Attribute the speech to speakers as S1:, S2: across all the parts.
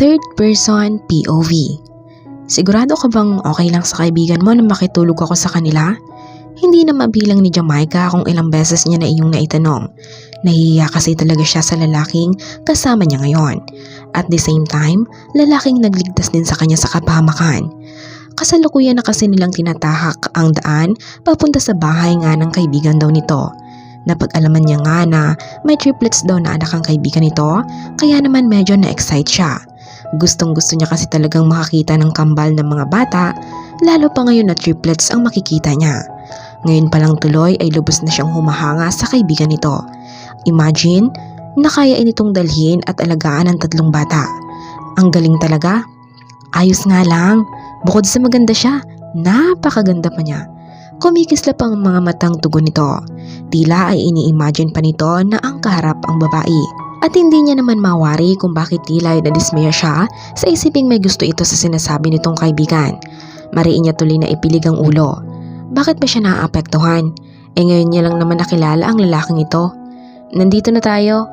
S1: Third person POV. Sigurado ka bang okay lang sa kaibigan mo na makitulog ako sa kanila? Hindi na mabilang ni Jamaica kung ilang beses niya na iyong naitanong. Nahihiya kasi talaga siya sa lalaking kasama niya ngayon. At the same time, lalaking nagligtas din sa kanya sa kapahamakan. Kasalukuyan na kasi nilang tinatahak ang daan papunta sa bahay nga ng kaibigan daw nito. Napag-alaman niya nga na may triplets daw na anak ang kaibigan nito, kaya naman medyo na-excite siya. Gustong gusto niya kasi talagang makakita ng kambal ng mga bata, lalo pa ngayon na triplets ang makikita niya. Ngayon pa lang tuloy ay lubos na siyang humahanga sa kaibigan nito. Imagine, na kaya initong dalhin at alagaan ng tatlong bata. Ang galing talaga. Ayos nga lang, bukod sa maganda siya, napakaganda pa niya. Kumikisla pang mga matang tugon nito. Tila ay ini-imagine pa nito na ang kaharap ang babae. At hindi niya naman mawari kung bakit tila ay nadismaya siya sa isiping may gusto ito sa sinasabi nitong kaibigan. Mariin niya tuloy na ipilig ang ulo. Bakit ba siya naaapektuhan? Eh ngayon niya lang naman nakilala ang lalaking ito. Nandito na tayo.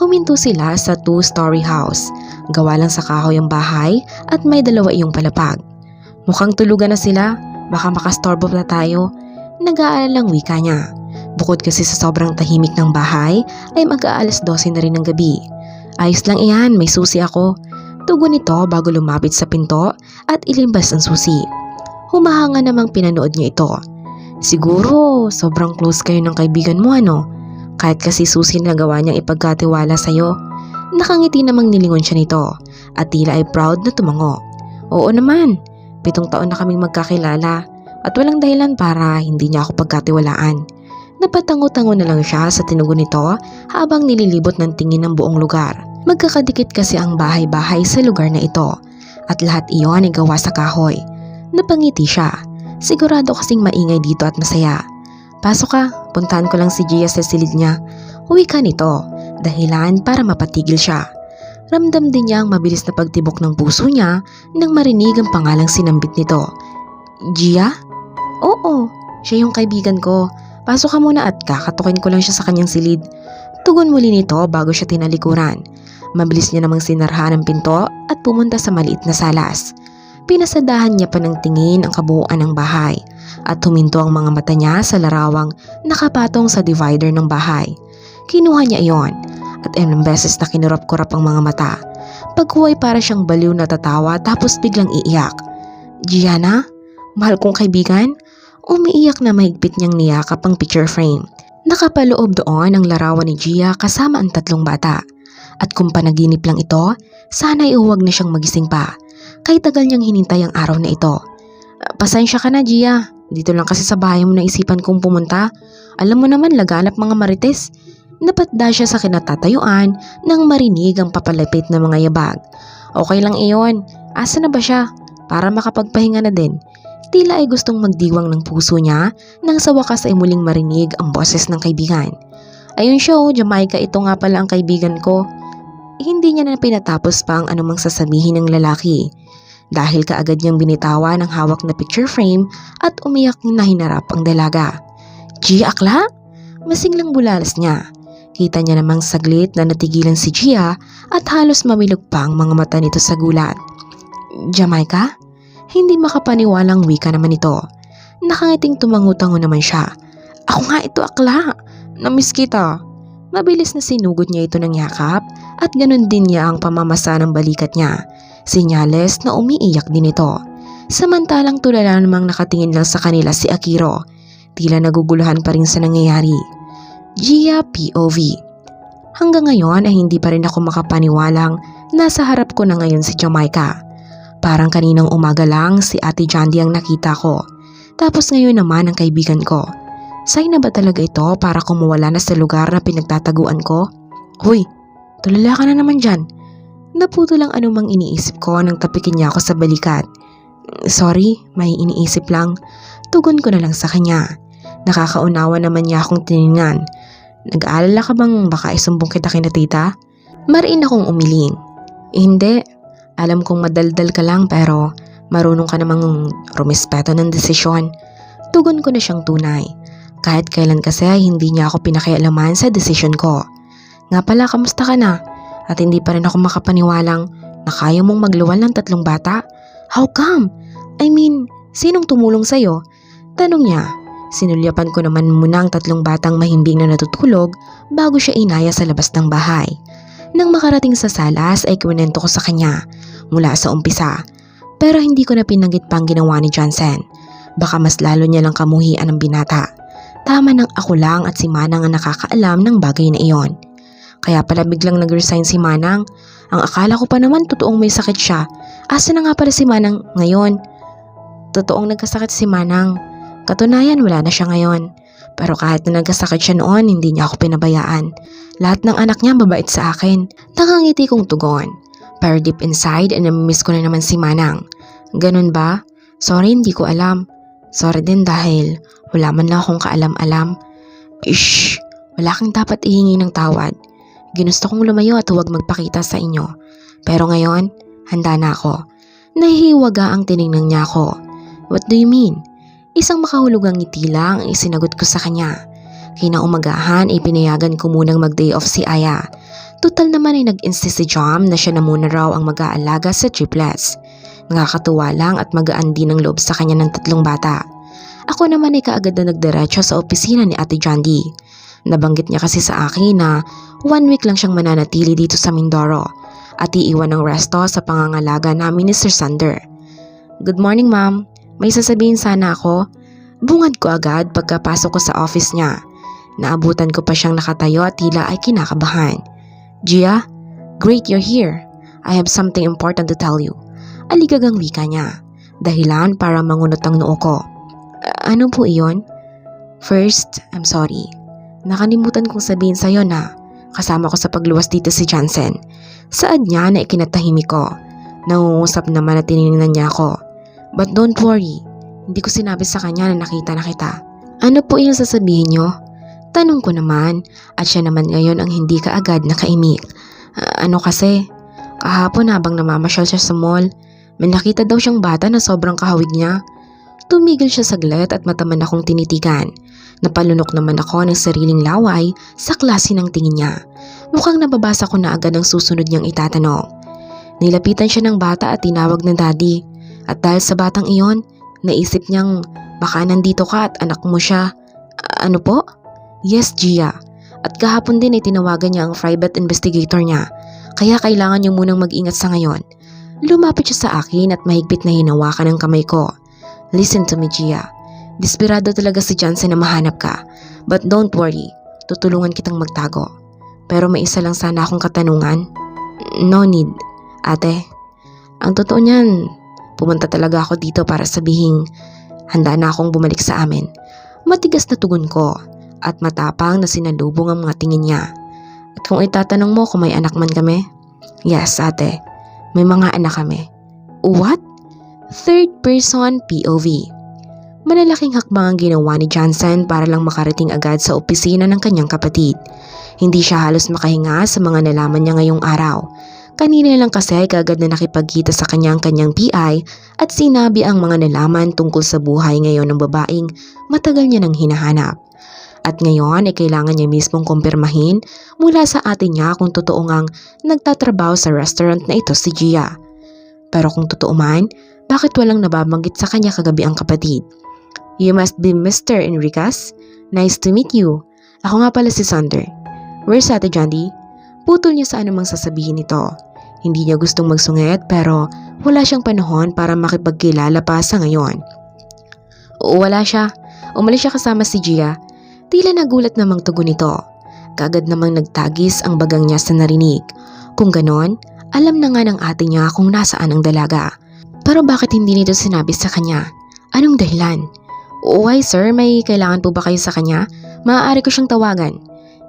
S1: Huminto sila sa two-story house. Gawa lang sa kahoy ang bahay at may dalawa iyong palapag. Mukhang tulugan na sila. Baka makastorbo na tayo. Nag-aalalang wika niya. Bukod kasi sa sobrang tahimik ng bahay, ay mag-aalas 12 na rin ng gabi. Ayos lang iyan, may susi ako. Tugon nito bago lumapit sa pinto at ilimbas ang susi. Humahanga namang pinanood niya ito. Siguro, sobrang close kayo ng kaibigan mo ano? Kahit kasi susi na gawa niyang ipagkatiwala sa'yo. Nakangiti namang nilingon siya nito at tila ay proud na tumango. Oo naman, pitong taon na kaming magkakilala at walang dahilan para hindi niya ako pagkatiwalaan. Napatango-tango na lang siya sa tinugon nito habang nililibot ng tingin ng buong lugar. Magkakadikit kasi ang bahay-bahay sa lugar na ito at lahat iyon ay gawa sa kahoy. Napangiti siya. Sigurado kasing maingay dito at masaya. Pasok ka, puntahan ko lang si Gia sa silid niya. Uwi ka nito, dahilan para mapatigil siya. Ramdam din niya ang mabilis na pagtibok ng puso niya nang marinig ang pangalang sinambit nito. Gia? Oo, siya yung kaibigan ko. Pasok ka muna at kakatukin ko lang siya sa kanyang silid. Tugon muli nito bago siya tinalikuran. Mabilis niya namang sinarhaan ang pinto at pumunta sa maliit na salas. Pinasadahan niya pa ng tingin ang kabuuan ng bahay at huminto ang mga mata niya sa larawang nakapatong sa divider ng bahay. Kinuha niya iyon at ilang beses na kinurap-kurap ang mga mata. Paghuway para siyang baliw na tatawa tapos biglang iiyak. Gianna? Mahal kong kaibigan? Umiiyak na mahigpit niyang niyakap ang picture frame. Nakapaloob doon ang larawan ni Gia kasama ang tatlong bata. At kung panaginip lang ito, sana ay huwag na siyang magising pa. Kahit tagal niyang hinintay ang araw na ito. Pasensya ka na Gia, dito lang kasi sa bahay mo naisipan kong pumunta. Alam mo naman laganap mga marites. Napatda siya sa kinatatayuan nang marinig ang papalapit na mga yabag. Okay lang iyon, asa na ba siya? Para makapagpahinga na din. Tila ay gustong magdiwang ng puso niya nang sa wakas ay muling marinig ang boses ng kaibigan. Ayun siya oh, Jamaica ito nga pala ang kaibigan ko. Hindi niya na pinatapos pa ang anumang sasabihin ng lalaki dahil kaagad niyang binitawan ang hawak na picture frame at umiyak na hinarap ang dalaga. Gia akla? Masing lang bulalas niya. Kita niya namang saglit na natigilan si Gia at halos mamilog pa ang mga mata nito sa gulat. Jamaica? Hindi makapaniwalang wika naman ito. Nakangiting tumangutango naman siya. Ako nga ito akla. Namiss kita. Mabilis na sinugod niya ito ng yakap at ganun din niya ang pamamasa ng balikat niya. Sinyales na umiiyak din ito. Samantalang tulala namang nakatingin lang sa kanila si Akiro. Tila naguguluhan pa rin sa nangyayari. Gia POV Hanggang ngayon ay hindi pa rin ako makapaniwalang nasa harap ko na ngayon si Jamaica. Parang kaninang umaga lang si Ate Jandy ang nakita ko. Tapos ngayon naman ang kaibigan ko. Sign na ba talaga ito para kumuwala na sa lugar na pinagtataguan ko? Hoy, tulala ka na naman dyan. Naputo lang anumang iniisip ko nang tapikin niya ako sa balikat. Sorry, may iniisip lang. Tugon ko na lang sa kanya. Nakakaunawa naman niya akong tiningnan. Nag-aalala ka bang baka isumbong kita kina tita? Mariin akong umiling. Hindi, alam kong madaldal ka lang pero marunong ka namang rumispeto ng desisyon. Tugon ko na siyang tunay. Kahit kailan kasi hindi niya ako pinakialaman sa desisyon ko. Nga pala, kamusta ka na? At hindi pa rin ako makapaniwalang na kaya mong magluwal ng tatlong bata? How come? I mean, sinong tumulong sa'yo? Tanong niya. Sinulyapan ko naman muna ang tatlong batang mahimbing na natutulog bago siya inaya sa labas ng bahay. Nang makarating sa salas ay kwento ko sa kanya mula sa umpisa. Pero hindi ko na pinanggit pang ginawa ni Johnson. Baka mas lalo niya lang kamuhian ang binata. Tama nang ako lang at si Manang ang nakakaalam ng bagay na iyon. Kaya pala biglang nag-resign si Manang. Ang akala ko pa naman totoong may sakit siya. Asa na nga pala si Manang ngayon? Totoong nagkasakit si Manang. Katunayan wala na siya ngayon. Pero kahit na nagkasakit siya noon, hindi niya ako pinabayaan. Lahat ng anak niya mabait sa akin. Nakangiti kong tugon. Pero deep inside, namimiss ko na naman si Manang. Ganun ba? Sorry, hindi ko alam. Sorry din dahil wala man lang akong kaalam-alam. Ish, wala kang dapat ihingi ng tawad. Ginusto kong lumayo at huwag magpakita sa inyo. Pero ngayon, handa na ako. Nahihiwaga ang tinignan niya ako. What do you mean? Isang makahulugang ngiti lang ang isinagot ko sa kanya. Kinaumagahan ay pinayagan ko munang mag-day off si Aya. Total naman ay nag-insist si Jom na siya na muna raw ang mag-aalaga sa triplets. Nakakatuwa lang at magaan din ang loob sa kanya ng tatlong bata. Ako naman ay kaagad na nagdiretso sa opisina ni Ate Johndy. Nabanggit niya kasi sa akin na one week lang siyang mananatili dito sa Mindoro at iiwan ng resto sa pangangalaga namin ni Sir Sander. Good morning ma'am, may sasabihin sana ako. Bungad ko agad pagkapasok ko sa office niya. Naabutan ko pa siyang nakatayo at tila ay kinakabahan. Gia, great you're here. I have something important to tell you. Aligagang wika niya. Dahilan para mangunot ang noo ko. "A- ano po iyon? First, I'm sorry. Nakalimutan kong sabihin sa'yo na kasama ko sa pagluwas dito si Jansen. Saad niya na ikinatahimik ko. Nangungusap naman at tinignan niya ako. But don't worry, hindi ko sinabi sa kanya na nakita na kita. Ano po yung sasabihin niyo? Tanong ko naman at siya naman ngayon ang hindi kaagad nakaimik. "Ah, ano kasi? Kahapon habang namamasyal siya sa mall, may nakita daw siyang bata na sobrang kahawig niya. Tumigil siya saglit at mataman akong tinitigan. Napalunok naman ako ng sariling laway sa klase ng tingin niya. Mukhang nababasa ko na agad ang susunod niyang itatanong. Nilapitan siya ng bata at tinawag ng daddy. At dahil sa batang iyon, naisip niyang baka nandito ka at anak mo siya. "A- ano po? Yes, Gia. At kahapon din ay tinawagan niya ang private investigator niya. Kaya kailangan niyo munang mag-ingat sa ngayon. Lumapit siya sa akin at mahigpit na hinawakan ang kamay ko. Listen to me, Gia. Desperado talaga si Johnson na mahanap ka. But don't worry, tutulungan kitang magtago. Pero may isa lang sana akong katanungan. No need, ate. Ang totoo niyan, pumunta talaga ako dito para sabihin handa na akong bumalik sa amin. Matigas na tugon ko at matapang na sinalubong ang mga tingin niya. At kung itatanong mo kung may anak man kami, yes ate, may mga anak kami. What? Third person POV. Malalaking hakbang ang ginawa ni Johnson para lang makarating agad sa opisina ng kanyang kapatid. Hindi siya halos makahinga sa mga nalaman niya ngayong araw. Kanina lang kasi ay kagad na nakipagkita sa kanyang kanyang PI at sinabi ang mga nalaman tungkol sa buhay ngayon ng babaeng matagal niya nang hinahanap. At ngayon ay kailangan niya mismong kumpirmahin mula sa atin niya kung totoo ngang nagtatrabaho sa restaurant na ito si Gia. Pero kung totoo man, bakit walang nababanggit sa kanya kagabi ang kapatid? You must be Mr. Enricas? Nice to meet you. Ako nga pala si Sander. Where's Ate Johnny? Putol niya sa anumang sasabihin nito. Hindi niya gustong magsungit pero wala siyang panahon para makipagkilala pa sa ngayon. Wala siya. Umalis siya kasama si Gia. Tila nagulat namang tugon nito. Kagad namang nagtagis ang bagang niya sa narinig. Kung ganon, alam na nga ng ate niya kung nasaan ang dalaga. Pero bakit hindi nito sinabi sa kanya? Anong dahilan? Why sir, may kailangan po ba kayo sa kanya? Maaari ko siyang tawagan.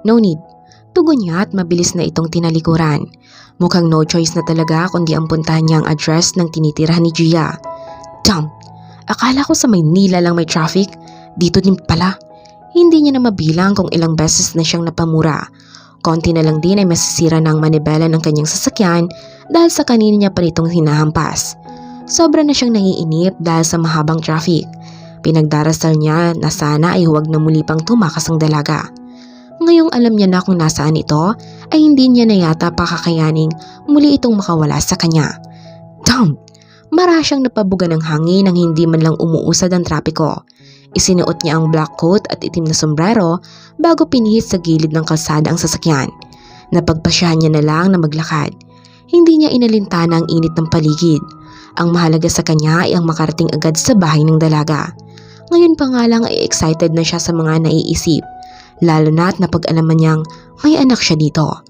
S1: No need. Tugon niya at mabilis na itong tinalikuran. Mukhang no choice na talaga kundi ang puntahan niya ang address ng tinitirahan ni Gia. Damn! Akala ko sa Maynila lang may traffic. Dito din pala. Hindi niya na mabilang kung ilang beses na siyang napamura. Konti na lang din ay masisira ng manibela ng kanyang sasakyan dahil sa kanina niya pa nitong hinahampas. Sobra na siyang nangiinip dahil sa mahabang traffic. Pinagdarasal niya na sana ay huwag na muli pang tumakas ang dalaga. Ngayong alam niya na kung nasaan ito, ay hindi niya na yata pakakayaning muli itong makawala sa kanya. Damn! Mara siyang napabuga ng hangin nang hindi man lang umuusad ang trapiko. Isinuot niya ang black coat at itim na sombrero bago pinihit sa gilid ng kalsada ang sasakyan. Napagpasyahan niya na lang na maglakad. Hindi niya inalintana ang init ng paligid. Ang mahalaga sa kanya ay ang makarating agad sa bahay ng dalaga. Ngayon pa nga lang ay excited na siya sa mga naiisip. Lalo na't napag-alaman niyang may anak siya dito.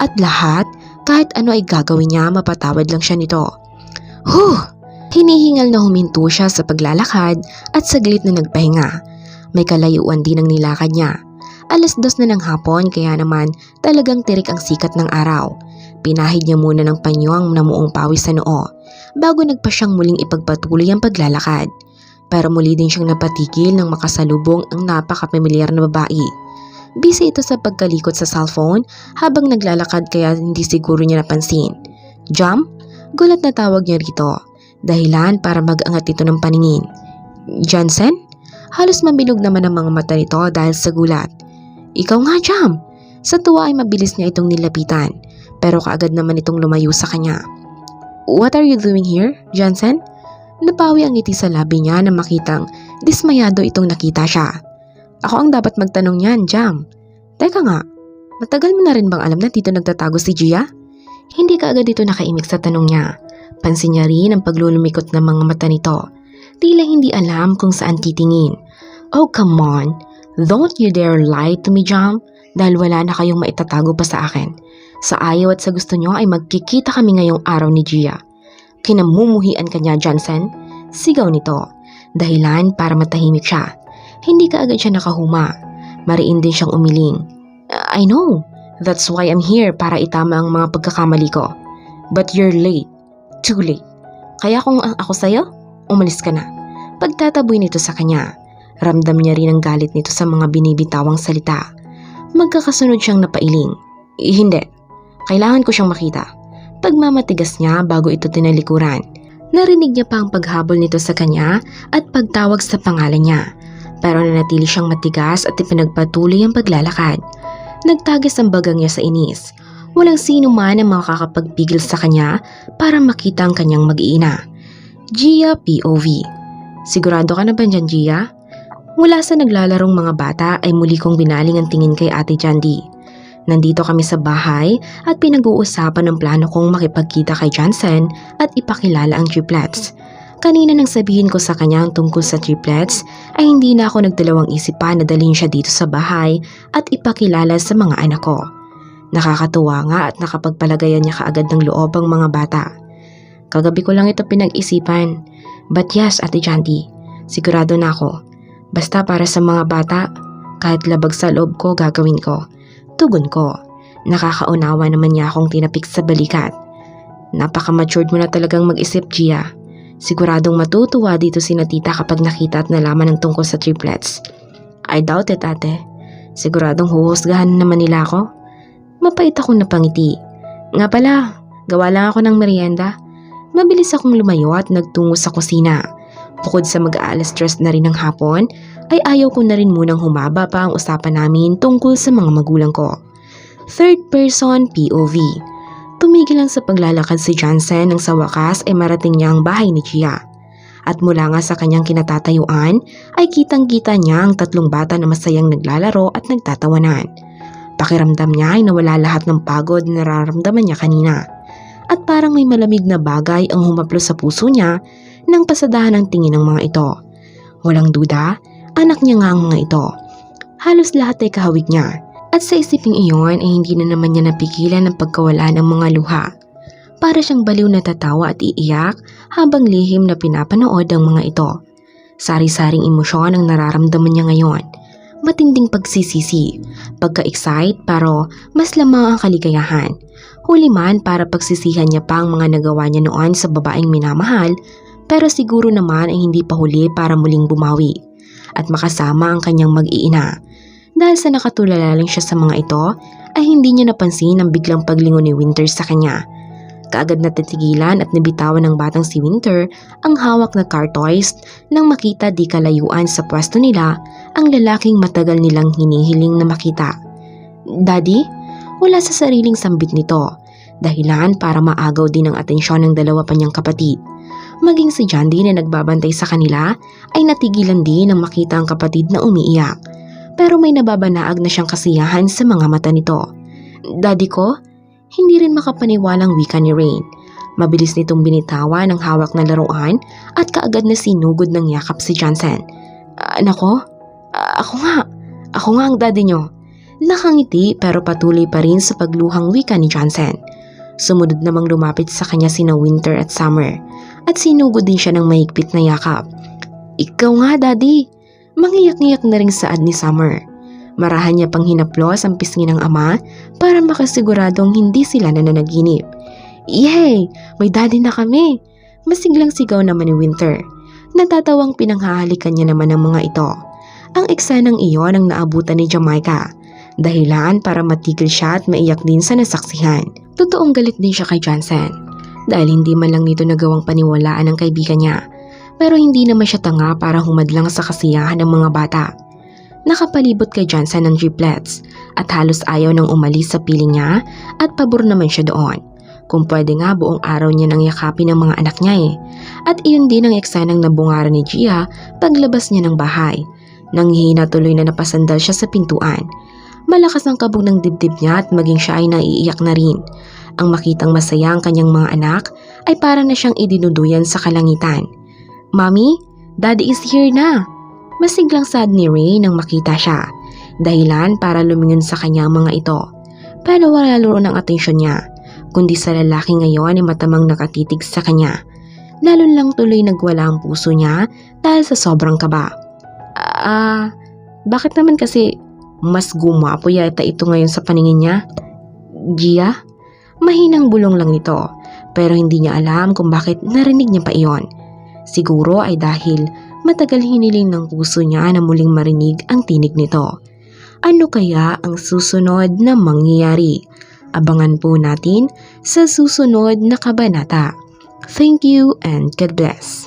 S1: At lahat, kahit ano ay gagawin niya, mapatawad lang siya nito. Huh! Hinihingal na huminto siya sa paglalakad at saglit na nagpahinga. May kalayuan din ang nilakad niya. Alas dos na ng hapon kaya naman talagang tirik ang sikat ng araw. Pinahid niya muna ng panyo ang namuong pawis sa noo bago nagpa siyang muling ipagpatuloy ang paglalakad. Pero muli din siyang napatigil nang makasalubong ang napakapamilyar na babae. Busy ito sa pagkalikot sa cellphone habang naglalakad kaya hindi siguro niya napansin. Jam? Gulat na tawag niya rito. Dahilan para mag-angat ito ng paningin. Johnson? Halos mabilog naman ang mga mata nito dahil sa gulat. Ikaw nga, Jam! Sa tuwa ay mabilis niya itong nilapitan, pero kaagad naman itong lumayo sa kanya. What are you doing here, Johnson? Napawi ang ngiti sa labi niya na makitang dismayado itong nakita siya. Ako ang dapat magtanong niyan, Jam. Teka nga, matagal mo na rin bang alam na dito nagtatago si Gia? Hindi ka agad ito nakaimik sa tanong niya. Pansin niya rin ang paglulumikot ng mga mata nito. Tila hindi alam kung saan titingin. Oh, come on. Don't you dare lie to me, Jam, dahil wala na kayong maitatago pa sa akin. Sa ayaw at sa gusto niyo ay magkikita kami ngayong araw ni Gia. Kinamumuhian ka niya, Johnson. Sigaw nito. Dahilan para matahimik siya. Hindi ka agad siya nakahuma. Mariin din siyang umiling. I know. That's why I'm here para itama ang mga pagkakamali ko. But you're late. Too late. Kaya kung ako sa'yo, umalis ka na. Pagtataboy nito sa kanya. Ramdam niya rin ang galit nito sa mga binibitawang salita. Magkakasunod siyang napailing. Eh, hindi. Kailangan ko siyang makita. Pagmamatigas niya bago ito tinalikuran. Narinig niya pa ang paghabol nito sa kanya at pagtawag sa pangalan niya. Pero nanatili siyang matigas at ipinagpatuloy ang paglalakad. Nagtagas ang bagang niya sa inis. Walang sino man ang makakapagpigil sa kanya para makita ang kanyang mag-iina. Gia POV Sigurado ka na ba dyan, Gia? Mula sa naglalarong mga bata ay muli kong binaling ang tingin kay Ate Jandy. Nandito kami sa bahay at pinag-uusapan ng plano kong makipagkita kay Johnson at ipakilala ang triplets. Kanina nang sabihin ko sa kanya ang tungkol sa triplets ay hindi na ako nagdalawang isip pa na dalhin siya dito sa bahay at ipakilala sa mga anak ko. Nakakatuwa nga at nakapagpalagayan niya kaagad ng loob ang mga bata. Kagabi ko lang ito pinag-isipan. But yes, Ate Jandy, sigurado na ako. Basta para sa mga bata, kahit labag sa loob ko gagawin ko. Tugon ko. Nakakaunawa naman niya akong tinapik sa balikat. Napaka-matured mo na talagang mag-isip, Gia. Siguradong matutuwa dito si Natita kapag nakita at nalaman ng tungkol sa triplets. I doubt it, ate. Siguradong huhusgahan naman nila ako. Mapait akong napangiti. Nga pala, gawa lang ako ng merienda. Mabilis akong lumayo at nagtungo sa kusina. Bukod sa mag-aalas stress na rin ng hapon, ay ayaw ko na rin munang humaba pa ang usapan namin tungkol sa mga magulang ko. Third person POV Tumigil lang sa paglalakad si Johnson nang sa wakas ay marating niya ang bahay ni Gia. At mula nga sa kanyang kinatatayuan ay kitang-kita niya ang tatlong bata na masayang naglalaro at nagtatawanan. Pakiramdam niya ay nawala lahat ng pagod na nararamdaman niya kanina. At parang may malamig na bagay ang humaplo sa puso niya nang pasadahan ang tingin ng mga ito. Walang duda, anak niya nga ang mga ito. Halos lahat ay kahawig niya at sa isiping iyon ay hindi na naman niya napigilan ang pagkawala ng mga luha. Para siyang baliw na tatawa at iiyak habang lihim na pinapanood ang mga ito. Sari-saring emosyon ang nararamdaman niya ngayon. Matinding pagsisisi, pagka-excite pero mas lamang ang kaligayahan. Huli man para pagsisihan niya pa ang mga nagawa niya noon sa babaeng minamahal pero siguro naman ay hindi pa huli para muling bumawi at makasama ang kanyang mag-iina dahil sa nakatulala lang siya sa mga ito, ay hindi niya napansin ang biglang paglingon ni Winter sa kanya. Kaagad na titigilan at nabitawan ng batang si Winter ang hawak na car toys nang makita di kalayuan sa pwesto nila ang lalaking matagal nilang hinihiling na makita. Daddy? Wala sa sariling sambit nito. Dahilan para maagaw din ang atensyon ng dalawa pa niyang kapatid. Maging si din na nagbabantay sa kanila ay natigilan din nang makita ang kapatid na umiiyak. Pero may nababanaag na siyang kasiyahan sa mga mata nito. Daddy ko? Hindi rin makapaniwalang wika ni Rain. Mabilis nitong binitawan ang hawak na laruan at kaagad na sinugod ng yakap si Johnson. Anak ko? Ah, ako nga. Ako nga ang daddy nyo. Nakangiti pero patuloy pa rin sa pagluhang wika ni Johnson. Sumunod namang lumapit sa kanya sina Winter at Summer at sinugod din siya ng mahigpit na yakap. Ikaw nga daddy. Mangiyak-ngiyak na ring saad ni Summer. Marahan niya pang hinaplos ang pisngi ng ama para makasiguradong hindi sila nananaginip. Yay! May daddy na kami! Masiglang sigaw naman ni Winter. Natatawang pinanghahalikan niya naman ang mga ito. Ang eksenang iyon ang naabutan ni Jamaica. Dahilan para matigil siya at maiyak din sa nasaksihan. Totoong galit din siya kay Johnson. Dahil hindi man lang nito nagawang paniwalaan ng kaibigan niya. Pero hindi naman siya tanga para humadlang sa kasiyahan ng mga bata. Nakapalibot kay Johnson ng triplets at halos ayaw nang umalis sa piling niya at pabor naman siya doon. Kung pwede nga buong araw niya nang yakapin ang mga anak niya eh. At iyon din ang eksenang nabungaran ni Gia paglabas niya ng bahay. Nanghihina tuloy na napasandal siya sa pintuan. Malakas ang kabog ng dibdib niya at maging siya ay naiiyak na rin. Ang makitang masaya ang kanyang mga anak ay para na siyang idinuduyan sa kalangitan. Mommy, Daddy is here na. Masiglang sad ni Ray nang makita siya. Dahilan para lumingon sa kanya ang mga ito. Pero wala luro ng atensyon niya, kundi sa lalaki ngayon ay matamang nakatitig sa kanya. Lalo lang tuloy nagwala ang puso niya dahil sa sobrang kaba. Ah, bakit naman kasi mas gumapo yata ito ngayon sa paningin niya? Gia? Mahinang bulong lang ito, pero hindi niya alam kung bakit narinig niya pa iyon. Siguro ay dahil matagal hiniling ng puso niya na muling marinig ang tinig nito. Ano kaya ang susunod na mangyayari? Abangan po natin sa susunod na kabanata. Thank you and God bless.